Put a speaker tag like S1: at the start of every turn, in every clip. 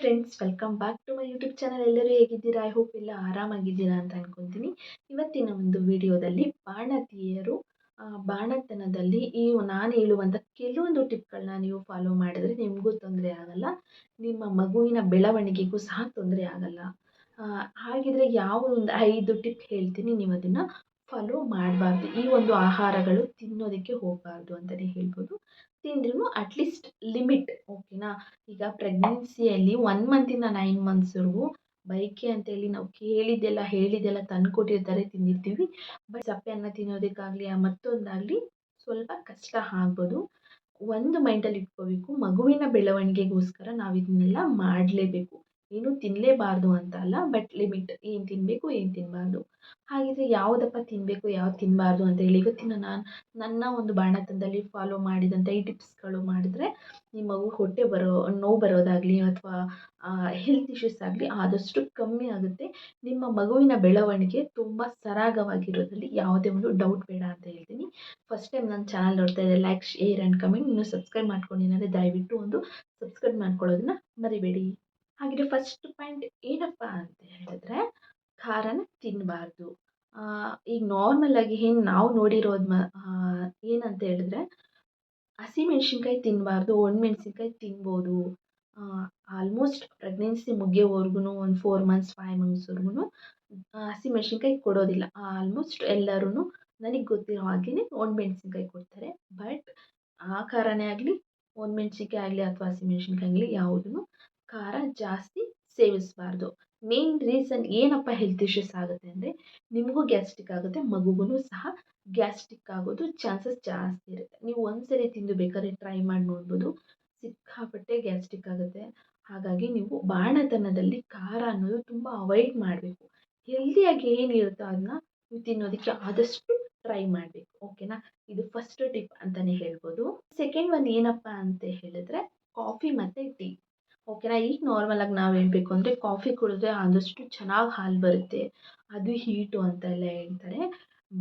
S1: Friends welcome back to my YouTube channel ಎಲ್ಲರೂ ಹೇಗಿದ್ದೀರಾ? I hope ಎಲ್ಲ ಆರಾಮಾಗಿದ್ದೀರಾ ಅಂತ ಅನ್ಕೊತೀನಿ. ಇವತ್ತಿನ ಒಂದು ವಿಡಿಯೋದಲ್ಲಿ ಬಾಣತಿಯರು ಬಾಣತನದಲ್ಲಿ ಈ ನಾನು ಹೇಳುವಂಥ ಕೆಲವೊಂದು ಟಿಪ್ಗಳನ್ನ ನೀವು ಫಾಲೋ ಮಾಡಿದ್ರೆ ನಿಮಗೂ ತೊಂದರೆ ಆಗಲ್ಲ. ನಿಮ್ಮ ಮಗುವಿನ ಬೆಳವಣಿಗೆಗೂ ಸಹ ತೊಂದರೆ ಆಗಲ್ಲ. ಹಾಗಿದ್ರೆ ಯಾವ ಒಂದು ಐದು ಟಿಪ್ ಹೇಳ್ತೀನಿ, ನೀವು ಅದನ್ನು ಫಾಲೋ ಮಾಡಬಾರ್ದು. ಈ ಒಂದು ಆಹಾರಗಳು ತಿನ್ನೋದಕ್ಕೆ ಹೋಗಬಾರ್ದು ಅಂತಲೇ ಹೇಳ್ಬೋದು. ತಿಂದ್ರೂ ಅಟ್ಲೀಸ್ಟ್ ಲಿಮಿಟ್ ಓಕೆನಾ ಈಗ ಪ್ರೆಗ್ನೆನ್ಸಿಯಲ್ಲಿ ಒನ್ ಮಂತಿಂದ ನೈನ್ ಮಂತ್ಸ್ವರೆಗೂ ಬೈಕೆ ಅಂತೇಳಿ ನಾವು ಕೇಳಿದ್ದೆಲ್ಲ, ಹೇಳಿದ್ದೆಲ್ಲ ತಂದು ಕೊಟ್ಟಿರ್ತಾರೆ, ತಿಂದಿರ್ತೀವಿ. ಬಟ್ ಸಪ್ಪೆ ಅನ್ನ ತಿನ್ನೋದಕ್ಕಾಗಲಿ ಮತ್ತೊಂದಾಗಲಿ ಸ್ವಲ್ಪ ಕಷ್ಟ ಆಗ್ಬೋದು. ಒಂದು ಮೈಂಡಲ್ಲಿ ಇಟ್ಕೋಬೇಕು. ಮಗುವಿನ ಬೆಳವಣಿಗೆಗೋಸ್ಕರ ನಾವು ಇದನ್ನೆಲ್ಲ ಮಾಡಲೇಬೇಕು. ಏನು ತಿನ್ನಲೇಬಾರ್ದು ಅಂತ ಅಲ್ಲ ಬಟ್ ಲಿಮಿಟ್ ಏನು ತಿನ್ನಬೇಕು ಏನು ತಿನ್ನಬಾರ್ದು ಹಾಗಿದ್ರೆ ಯಾವುದಪ್ಪ ತಿನ್ನಬೇಕು ಯಾವ್ದು ತಿನ್ನಬಾರ್ದು ಅಂತ ಹೇಳಿ. ಇವತ್ತಿನ ನಾನು, ನನ್ನ ಒಂದು ಬಾಣತನದಲ್ಲಿ ಫಾಲೋ ಮಾಡಿದಂಥ ಈ ಟಿಪ್ಸ್ಗಳು ಮಾಡಿದ್ರೆ ನಿಮ್ಮ ಮಗು ಹೊಟ್ಟೆ ಬರೋ, ನೋವು ಬರೋದಾಗಲಿ ಅಥವಾ ಹೆಲ್ತ್ ಇಶ್ಯೂಸ್ ಆಗಲಿ ಆದಷ್ಟು ಕಮ್ಮಿ ಆಗುತ್ತೆ. ನಿಮ್ಮ ಮಗುವಿನ ಬೆಳವಣಿಗೆ ತುಂಬ ಸರಾಗವಾಗಿರೋದ್ರಲ್ಲಿ ಯಾವುದೇ ಒಂದು ಡೌಟ್ ಬೇಡ ಅಂತ ಹೇಳ್ತೀನಿ. ಫಸ್ಟ್ ಟೈಮ್ ನನ್ನ ಚಾನಲ್ ನೋಡ್ತಾ ಇದ್ದೆ ಲೈಕ್ ಶೇರ್ ಆ್ಯಂಡ್ ಕಮೆಂಟ್ ಇನ್ನೂ ಸಬ್ಸ್ಕ್ರೈಬ್ ಮಾಡ್ಕೊಂಡಿದ್ದಾರೆ ದಯವಿಟ್ಟು ಒಂದು ಸಬ್ಸ್ಕ್ರೈಬ್ ಮಾಡ್ಕೊಳ್ಳೋದನ್ನ ಮರಿಬೇಡಿ. ಹಾಗಿದ್ರೆ ಫಸ್ಟ್ ಪಾಯಿಂಟ್ ಏನಪ್ಪ ಅಂತ ಹೇಳಿದ್ರೆ, ಖಾರನ ತಿನ್ನಬಾರ್ದು ಈಗ ನಾರ್ಮಲಾಗಿ ಏನು ನಾವು ನೋಡಿರೋದು ಮ ಏನಂತ ಹೇಳಿದ್ರೆ ಹಸಿಮೆಣ್ಸಿನ್ಕಾಯಿ ತಿನ್ನಬಾರ್ದು ಒಣಮೆಣ್ಸಿನ್ಕಾಯಿ ತಿನ್ಬೋದು. ಆಲ್ಮೋಸ್ಟ್ ಪ್ರೆಗ್ನೆನ್ಸಿ ಮುಗಿಯೋವರೆಗೂ ಒಂದು ಫೋರ್ ಮಂತ್ಸ್ ಫೈವ್ ಮಂತ್ಸ್ವರೆಗೂ ಹಸಿಮೆಣ್ಸಿನ್ಕಾಯಿ ಕೊಡೋದಿಲ್ಲ. ಆಲ್ಮೋಸ್ಟ್ ಎಲ್ಲರೂ ನನಗೆ ಗೊತ್ತಿರೋ ಹಾಗೆಯೇ ಒಣಮೆಣ್ಸಿನ್ಕಾಯಿ ಕೊಡ್ತಾರೆ. ಬಟ್ ಆ ಖಾರನೇ ಆಗಲಿ ಒಣಮೆಣ್ಸಿನ್ಕಾಯಿ ಆಗಲಿ ಅಥವಾ ಹಸಿಮೆಣ್ಸಿನ್ಕಾಯಿ ಆಗಲಿ ಯಾವುದೂ ಖಾರ ಜಾಸ್ತಿ ಸೇವಿಸಬಾರ್ದು. ಮೇನ್ ರೀಸನ್ ಏನಪ್ಪ ಹೆಲ್ತ್ ಇಶ್ಯೂಸ್ ಆಗುತ್ತೆ ಅಂದರೆ ನಿಮಗೂ ಗ್ಯಾಸ್ಟ್ರಿಕ್ ಆಗುತ್ತೆ ಮಗುಗೂ ಸಹ ಗ್ಯಾಸ್ಟ್ರಿಕ್ ಆಗೋದು ಚಾನ್ಸಸ್ ಜಾಸ್ತಿ ಇರುತ್ತೆ. ನೀವು ಒಂದ್ಸರಿ ತಿಂದು ಬೇಕಾದ್ರೆ ಟ್ರೈ ಮಾಡಿ ನೋಡ್ಬೋದು. ಸಿಕ್ಕಾಪಟ್ಟೆ ಗ್ಯಾಸ್ಟ್ರಿಕ್ ಆಗುತ್ತೆ. ಹಾಗಾಗಿ ನೀವು ಬಾಣತನದಲ್ಲಿ ಖಾರ ಅನ್ನೋದು ತುಂಬ ಅವಾಯ್ಡ್ ಮಾಡಬೇಕು. ಹೆಲ್ದಿಯಾಗಿ ಏನಿರುತ್ತೋ ಅದನ್ನ ನೀವು ತಿನ್ನೋದಕ್ಕೆ ಆದಷ್ಟು ಟ್ರೈ ಮಾಡಬೇಕು. ಓಕೆನಾ ಇದು ಫಸ್ಟ್ ಟಿಪ್ ಅಂತಲೇ ಹೇಳ್ಬೋದು. ಸೆಕೆಂಡ್ ಒನ್ ಏನಪ್ಪ ಅಂತ ಹೇಳಿದ್ರೆ ಕಾಫಿ ಮತ್ತು ಟೀ ಓಕೆನಾ? ಈಗ ನಾರ್ಮಲಾಗಿ ನಾವು ಹೇಳಬೇಕು ಅಂದರೆ ಕಾಫಿ ಕುಡಿದ್ರೆ ಆದಷ್ಟು ಚೆನ್ನಾಗಿ ಹಾಲು ಬರುತ್ತೆ. ಅದು ಹೀಟು ಅಂತ ಎಲ್ಲ ಹೇಳ್ತಾರೆ.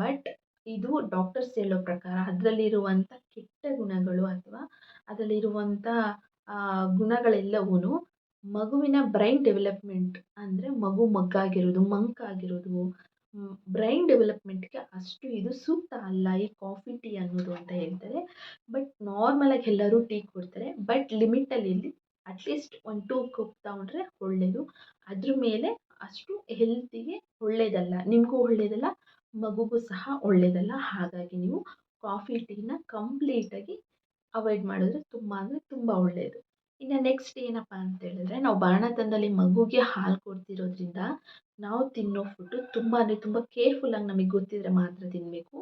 S1: ಬಟ್ ಇದು ಡಾಕ್ಟರ್ಸ್ ಹೇಳೋ ಪ್ರಕಾರ ಅದರಲ್ಲಿರುವಂಥ ಕೆಟ್ಟ ಗುಣಗಳು ಅಥವಾ ಅದರಲ್ಲಿರುವಂಥ ಗುಣಗಳೆಲ್ಲವೂ ಮಗುವಿನ ಬ್ರೈನ್ ಡೆವಲಪ್ಮೆಂಟ್ ಅಂದರೆ ಮಗು ಮಗ್ಗಾಗಿರೋದು, ಮಂಕಾಗಿರೋದು. ಬ್ರೈನ್ ಡೆವಲಪ್ಮೆಂಟ್ಗೆ ಅಷ್ಟು ಇದು ಸೂಕ್ತ ಅಲ್ಲ ಈ ಕಾಫಿ ಟೀ ಅನ್ನೋದು ಅಂತ ಹೇಳ್ತಾರೆ. ಬಟ್ ನಾರ್ಮಲಾಗಿ ಎಲ್ಲರೂ ಟೀ ಕೊಡ್ತಾರೆ. ಬಟ್ ಲಿಮಿಟಲ್ಲಿ ಇಲ್ಲಿ ಅಟ್ಲೀಸ್ಟ್ ಒಂದು ಟೂ ಕಪ್ ತಗೊಂಡ್ರೆ ಒಳ್ಳೆಯದು ಅದ್ರ ಮೇಲೆ ಅಷ್ಟು ಹೆಲ್ತಿಗೆ ಒಳ್ಳೆಯದಲ್ಲ ನಿಮಗೂ ಒಳ್ಳೆಯದಲ್ಲ ಮಗುಗೂ ಸಹ ಒಳ್ಳೆಯದಲ್ಲ ಹಾಗಾಗಿ ನೀವು ಕಾಫಿ ಟೀನ ಕಂಪ್ಲೀಟಾಗಿ ಅವಾಯ್ಡ್ ಮಾಡಿದ್ರೆ ತುಂಬ ಅಂದರೆ ತುಂಬ ಒಳ್ಳೆಯದು ಇನ್ನು ನೆಕ್ಸ್ಟ್ ಏನಪ್ಪ ಅಂತ ಹೇಳಿದ್ರೆ ನಾವು ಬಾಣತನದಲ್ಲಿ ಮಗುಗೆ ಹಾಲು ಕೊಡ್ತಿರೋದ್ರಿಂದ ನಾವು ತಿನ್ನೋ ಫುಡ್ಡು ತುಂಬ ಅಂದರೆ ತುಂಬ ಕೇರ್ಫುಲ್ಲಾಗಿ ನಮಗೆ ಗೊತ್ತಿದ್ರೆ ಮಾತ್ರ ತಿನ್ನಬೇಕು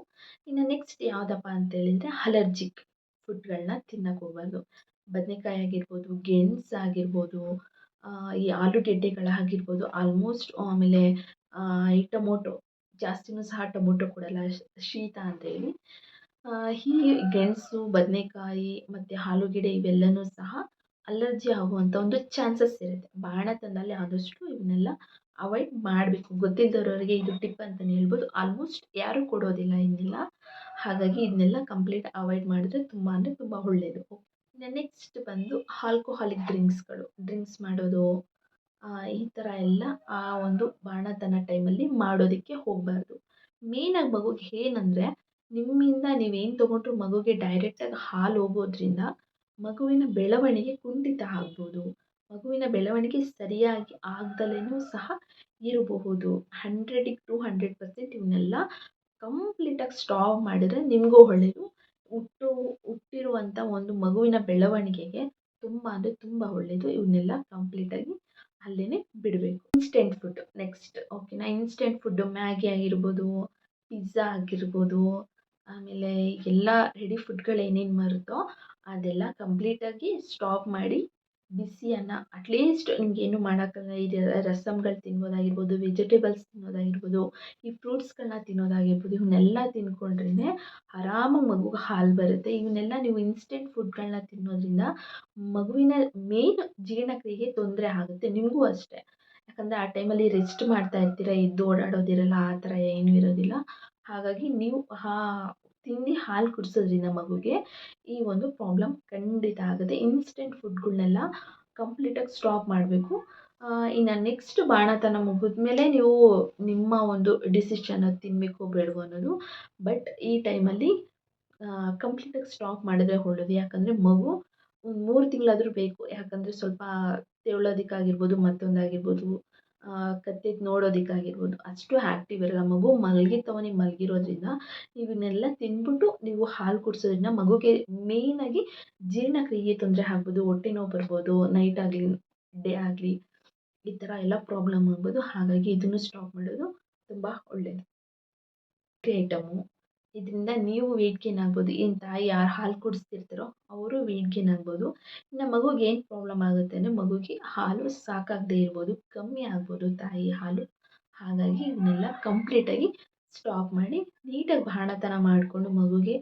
S1: ಇನ್ನು ನೆಕ್ಸ್ಟ್ ಯಾವುದಪ್ಪ ಅಂತ ಹೇಳಿದ್ರೆ ಅಲರ್ಜಿಕ್ ಫುಡ್ಗಳನ್ನ ತಿನ್ನಕ್ಕೆ ಹೋಗ್ಬಾರ್ದು ಬದನೆಕಾಯಿ ಆಗಿರ್ಬೋದು, ಗೆಣಸು ಆಗಿರ್ಬೋದು ಈ ಆಲೂಗೆಡ್ಡೆಗಳಾಗಿರ್ಬೋದು ಆಲ್ಮೋಸ್ಟ್ ಆಮೇಲೆ ಈ ಟೊಮೊಟೊ, ಜಾಸ್ತಿನೂ ಸಹ ಟೊಮೊಟೊ ಕೊಡಲ್ಲ ಶೀತ ಅಂತೇಳಿ ಈ ಗೆಣಸು, ಬದನೇಕಾಯಿ ಮತ್ತು ಆಲೂಗೆಡ್ಡೆ ಇವೆಲ್ಲವೂ ಸಹ ಅಲರ್ಜಿ ಆಗುವಂಥ ಒಂದು ಚಾನ್ಸಸ್ ಇರುತ್ತೆ. ಬಾಣತನದಲ್ಲಿ ಆದಷ್ಟು ಇವನ್ನೆಲ್ಲ ಅವಾಯ್ಡ್ ಮಾಡಬೇಕು. ಗೊತ್ತಿಲ್ಲದವ್ರವರಿಗೆ ಇದು ಟಿಪ್ ಅಂತಲೇ ಹೇಳ್ಬೋದು. ಆಲ್ಮೋಸ್ಟ್ ಯಾರೂ ಕೊಡೋದಿಲ್ಲ ಇದನ್ನೆಲ್ಲ ಹಾಗಾಗಿ ಇದನ್ನೆಲ್ಲ ಕಂಪ್ಲೀಟ್ ಅವಾಯ್ಡ್ ಮಾಡಿದ್ರೆ ತುಂಬ ಅಂದರೆ ತುಂಬ ಒಳ್ಳೆಯದು ನೆಕ್ಸ್ಟ್ ಬಂದು ಆಲ್ಕೋಹಾಲಿಕ್ ಡ್ರಿಂಕ್ಸ್ಗಳು ಡ್ರಿಂಕ್ಸ್ ಮಾಡೋದು ಈ ಥರ ಎಲ್ಲ ಆ ಒಂದು ಬಾಣತನ ಟೈಮಲ್ಲಿ ಮಾಡೋದಕ್ಕೆ ಹೋಗಬಾರ್ದು. ಮೇಯ್ನಾಗಿ ಮಗುಗೆ ಏನಂದರೆ, ನಿಮ್ಮಿಂದ ನೀವೇನು ತೊಗೊಂಡ್ರು ಮಗುಗೆ ಡೈರೆಕ್ಟಾಗಿ ಹಾಲು ಹೋಗೋದ್ರಿಂದ ಮಗುವಿನ ಬೆಳವಣಿಗೆ ಕುಂಠಿತ ಆಗ್ಬೋದು. ಮಗುವಿನ ಬೆಳವಣಿಗೆ ಸರಿಯಾಗಿ ಆಗ್ದಲೇ ಸಹ ಇರಬಹುದು. ಹಂಡ್ರೆಡಿಗೆ ಟು ಹಂಡ್ರೆಡ್ ಪರ್ಸೆಂಟ್ ಇವನ್ನೆಲ್ಲ ಕಂಪ್ಲೀಟಾಗಿ ಸ್ಟಾಪ್ ಮಾಡಿದರೆ ನಿಮಗೂ ಒಳ್ಳೆಯದು ಹುಟ್ಟು ಹುಟ್ಟಿರುವಂಥ ಒಂದು ಮಗುವಿನ ಬೆಳವಣಿಗೆಗೆ ತುಂಬ ಅಂದರೆ ತುಂಬ ಒಳ್ಳೆಯದು ಇವನ್ನೆಲ್ಲ ಕಂಪ್ಲೀಟಾಗಿ ಅಲ್ಲೇ ಬಿಡಬೇಕು. ಇನ್ಸ್ಟೆಂಟ್ ಫುಡ್ ನೆಕ್ಸ್ಟ್ ಓಕೆನಾ ಇನ್ಸ್ಟೆಂಟ್ ಫುಡ್ಡು ಮ್ಯಾಗಿ ಆಗಿರ್ಬೋದು ಪಿಜ್ಜಾ ಆಗಿರ್ಬೋದು, ಆಮೇಲೆ ಎಲ್ಲ ರೆಡಿ ಫುಡ್ಗಳು ಏನೇನು ಬರುತ್ತೋ ಅದೆಲ್ಲ ಕಂಪ್ಲೀಟಾಗಿ ಸ್ಟಾಪ್ ಮಾಡಿ ಬಿಸಿ ಅನ್ನ ಅಟ್ಲೀಸ್ಟ್ ನಿಮಗೇನು ಮಾಡೋಕ್ಕಲ್ಲ ಇದು ರಸಮ್ಗಳು ತಿನ್ಬೋದಾಗಿರ್ಬೋದು ವೆಜಿಟೇಬಲ್ಸ್ ತಿನ್ನೋದಾಗಿರ್ಬೋದು, ಈ ಫ್ರೂಟ್ಸ್ಗಳನ್ನ ತಿನ್ನೋದಾಗಿರ್ಬೋದು ಇವನ್ನೆಲ್ಲ ತಿನ್ಕೊಂಡ್ರೆ ಆರಾಮಾಗಿ ಮಗುಗೆ ಹಾಲು ಬರುತ್ತೆ. ಇವನ್ನೆಲ್ಲ ನೀವು ಇನ್ಸ್ಟೆಂಟ್ ಫುಡ್ಗಳನ್ನ ತಿನ್ನೋದ್ರಿಂದ ಮಗುವಿನ ಮೇನ್ ಜೀರ್ಣಕ್ರಿಯೆಗೆ ತೊಂದರೆ ಆಗುತ್ತೆ. ನಿಮಗೂ ಅಷ್ಟೇ. ಯಾಕಂದರೆ ಆ ಟೈಮಲ್ಲಿ ರೆಸ್ಟ್ ಮಾಡ್ತಾ ಇರ್ತೀರ, ಎದ್ದು ಓಡಾಡೋದಿರಲ್ಲ, ಆ ಥರ ಏನೂ ಇರೋದಿಲ್ಲ. ಹಾಗಾಗಿ ನೀವು, ಹಾ ತಿಂದು ಹಾಲು ಕುಡಿಸೋದ್ರಿಂದ ಮಗುಗೆ, ಈ ಒಂದು ಪ್ರಾಬ್ಲಮ್ ಖಂಡಿತ ಆಗುತ್ತೆ. ಇನ್ಸ್ಟೆಂಟ್ ಫುಡ್ಗಳನ್ನೆಲ್ಲ ಕಂಪ್ಲೀಟಾಗಿ ಸ್ಟಾಪ್ ಮಾಡಬೇಕು. ಇನ್ನು ನೆಕ್ಸ್ಟ್ ಬಾಣತನ ಮುಗಿದ್ಮೇಲೆ ನೀವು ನಿಮ್ಮ ಒಂದು ಡಿಸಿಷನ್ ಅದು ತಿನ್ನಬೇಕು ಬೇಡವೋ ಅನ್ನೋದು. ಬಟ್ ಈ ಟೈಮಲ್ಲಿ ಕಂಪ್ಲೀಟಾಗಿ ಸ್ಟಾಪ್ ಮಾಡಿದ್ರೆ ಒಳ್ಳೆಯದು ಯಾಕಂದರೆ ಮಗು ಒಂದು ಮೂರು ತಿಂಗಳಾದರೂ ಬೇಕು. ಯಾಕಂದರೆ ಸ್ವಲ್ಪ ತೆವಳೋದಕ್ಕಾಗಿರ್ಬೋದು ಮತ್ತೊಂದಾಗಿರ್ಬೋದು. ಕತ್ತೆದ್ದು ನೋಡೋದಕ್ಕಾಗಿರ್ಬೋದು. ಅಷ್ಟು ಆ್ಯಕ್ಟಿವ್ ಇರಲ್ಲ. ಮಗು ಮಲಗಿರ್ತವನಿಗೆ ಮಲಗಿರೋದ್ರಿಂದ ಇವನ್ನೆಲ್ಲ ತಿಂದ್ಬಿಟ್ಟು ನೀವು ಹಾಲು ಕುಡಿಸೋದ್ರಿಂದ ಮಗುಗೆ ಮೇಯ್ನಾಗಿ ಜೀರ್ಣಕ್ರಿಯೆ ತೊಂದರೆ ಆಗ್ಬೋದು, ಹೊಟ್ಟೆ ನೋವು ಬರ್ಬೋದು ನೈಟ್ ಆಗಲಿ ಡೇ ಆಗಲಿ ಈ ಥರ ಎಲ್ಲ ಪ್ರಾಬ್ಲಮ್ ಆಗ್ಬೋದು. ಹಾಗಾಗಿ ಇದನ್ನು ಸ್ಟಾಪ್ ಮಾಡೋದು ತುಂಬ ಒಳ್ಳೆಯದು ಐಟಮು ಇದರಿಂದ ನೀವು ವೆಯ್ಟ್ ಗೇನ್ ಆಗ್ಬೋದು. ಏನು ತಾಯಿ ಯಾರು ಹಾಲು ಕುಡಿಸ್ತಿರ್ತಾರೋ ಅವರು ವೆಯ್ಟ್ ಗೇನ್ ಆಗ್ಬೋದು. ಇನ್ನು ಮಗುಗೆ ಏನು ಪ್ರಾಬ್ಲಮ್ ಆಗುತ್ತೆ ಅಂದರೆ ಮಗುಗೆ ಹಾಲು ಸಾಕಾಗದೇ ಇರ್ಬೋದು. ಕಮ್ಮಿ ಆಗ್ಬೋದು ತಾಯಿ ಹಾಲು. ಹಾಗಾಗಿ ಇದನ್ನೆಲ್ಲ ಕಂಪ್ಲೀಟಾಗಿ ಸ್ಟಾಪ್ ಮಾಡಿ ನೀಟಾಗಿ ಬಾಣತನ ಮಾಡಿಕೊಂಡು ಮಗುಗೆ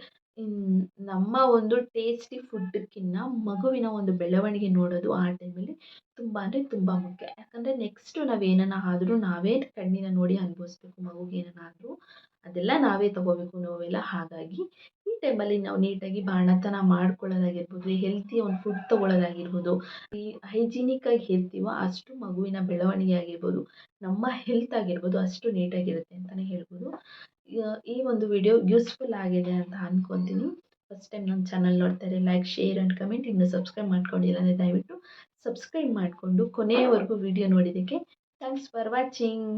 S1: ನಮ್ಮ ಒಂದು ಟೇಸ್ಟಿ ಫುಡ್ಡಕ್ಕಿಂತ ಮಗುವಿನ ಒಂದು ಬೆಳವಣಿಗೆ ನೋಡೋದು ಆ ಟೈಮಲ್ಲಿ ತುಂಬ ಅಂದರೆ ತುಂಬ ಮುಖ್ಯ. ಯಾಕಂದರೆ ನೆಕ್ಸ್ಟು ನಾವು ಏನನ್ನ ಆದರೂ ನಾವೇ ಕಣ್ಣಿನ ನೋಡಿ ಅನುಭವಿಸ್ಬೇಕು ಮಗುಗೆ ಏನನ್ನ ಆದರೂ ಅದೆಲ್ಲ ನಾವೇ ತಗೋಬೇಕು ನೋವೆಲ್ಲ. ಹಾಗಾಗಿ ಈ ಟೈಮಲ್ಲಿ ನಾವು ನೀಟಾಗಿ ಬಾಣತನ ಮಾಡ್ಕೊಳ್ಳೋದಾಗಿರ್ಬೋದು ಹೆಲ್ತಿ ಒಂದು ಫುಡ್ ತಗೊಳ್ಳೋದಾಗಿರ್ಬೋದು, ಈ ಹೈಜಿನಿಕ್ಕಾಗಿ ಹೇಳ್ತೀವೋ ಅಷ್ಟು ಮಗುವಿನ ಬೆಳವಣಿಗೆ ಆಗಿರ್ಬೋದು ನಮ್ಮ ಹೆಲ್ತ್ ಆಗಿರ್ಬೋದು ಅಷ್ಟು ನೀಟಾಗಿರುತ್ತೆ ಅಂತಲೇ ಹೇಳ್ಬೋದು. ಈ ಒಂದು ವಿಡಿಯೋ ಯೂಸ್ಫುಲ್ ಆಗಿದೆ ಅಂತ ಅಂದ್ಕೊತೀನಿ ಫಸ್ಟ್ ಟೈಮ್ ನಮ್ಮ ಚಾನಲ್ ನೋಡ್ತಾರೆ ಲೈಕ್ ಶೇರ್ ಆ್ಯಂಡ್ ಕಮೆಂಟ್ ಇನ್ನು ಸಬ್ಸ್ಕ್ರೈಬ್ ಮಾಡ್ಕೊಂಡಿಲ್ಲ ಅಂದರೆ ದಯವಿಟ್ಟು ಸಬ್ಸ್ಕ್ರೈಬ್ ಮಾಡಿಕೊಂಡು ಕೊನೆಯವರೆಗೂ ವಿಡಿಯೋ ನೋಡಿದ್ದಕ್ಕೆ ಥ್ಯಾಂಕ್ಸ್ ಫಾರ್ ವಾಚಿಂಗ್